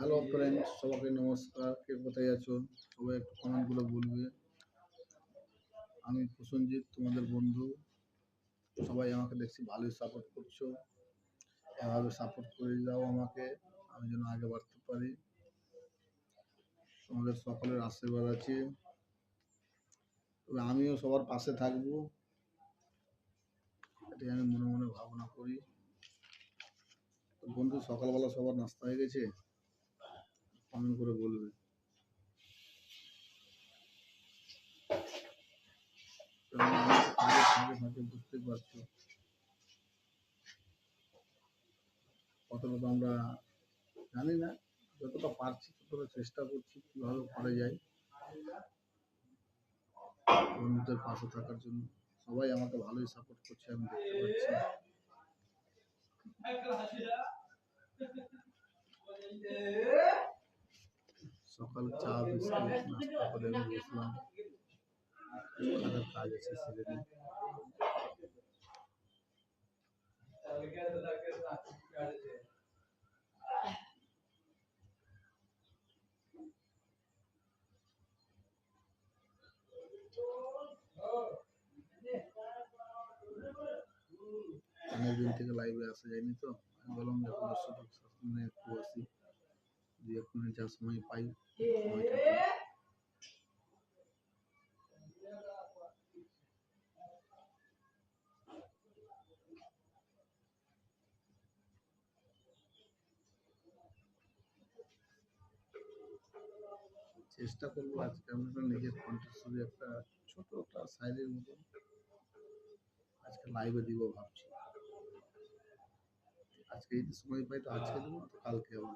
Hello friend সবাইকে নমস্কার। কে কোথায় আছো? সবাই একটু কমেন্টগুলো বলবে। আমি প্রসেনজিৎ, তোমাদের বন্ধু। সবাই আমাকে দেখছি, ভালোই সাপোর্ট করছ। এভাবে সাপোর্ট করে যাও আমাকে। আমি যেন আগে বাড়তে পারি। তোমাদের সকলের আশীর্বাদ আছে। তবে আমিও সবার পাশে থাকব। এটাই আমি মনে মনে ভাবনা করি। বন্ধু, সকালবেলা সবার নাস্তা হয়ে গেছে? কমেন্ট করে বলবে। কারণ আমি তো কাজের ফাঁকে ফাঁকে বুঝতেই পারছ। কতটা তো আমরা জানি না, যতটা পারছি ততটা চেষ্টা করছি কীভাবে করা যায়। বন্ধুদের পাশে থাকার জন্য সবাই আমাকে ভালোই সাপোর্ট করছে, আমি দেখতে পাচ্ছি। চা বিস্কুট নাস্তা করে আমি বসলাম কাজের কাজ আছে সেরে নিই। অনেকদিন থেকে লাইভে আসা যায়নি তো আমি বললাম যে দর্শক সামনে একটু আসি দু এক মিনিট যা সময় পাই সময়টা দিই। চেষ্টা করবো আজকে আমি একটা নিজের কণ্ঠস্বরে একটা ছোট একটা সাইডের মতো আজকে লাইভে দিব ভাবছি আজকে যদি সময় পাই তো আজকে দেবো না তো কালকে আবার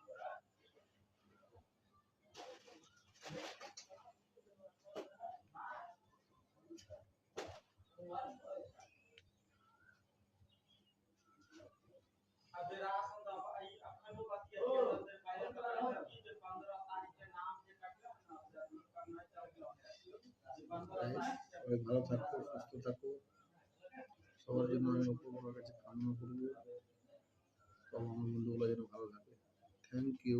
ভালো থাকো, সুস্থ থাকো। সবার জন্য আমি উপকরণের কাছে কামনা করব। সব আমার বন্ধুগুলো যেন ভালো থাকে। Thank you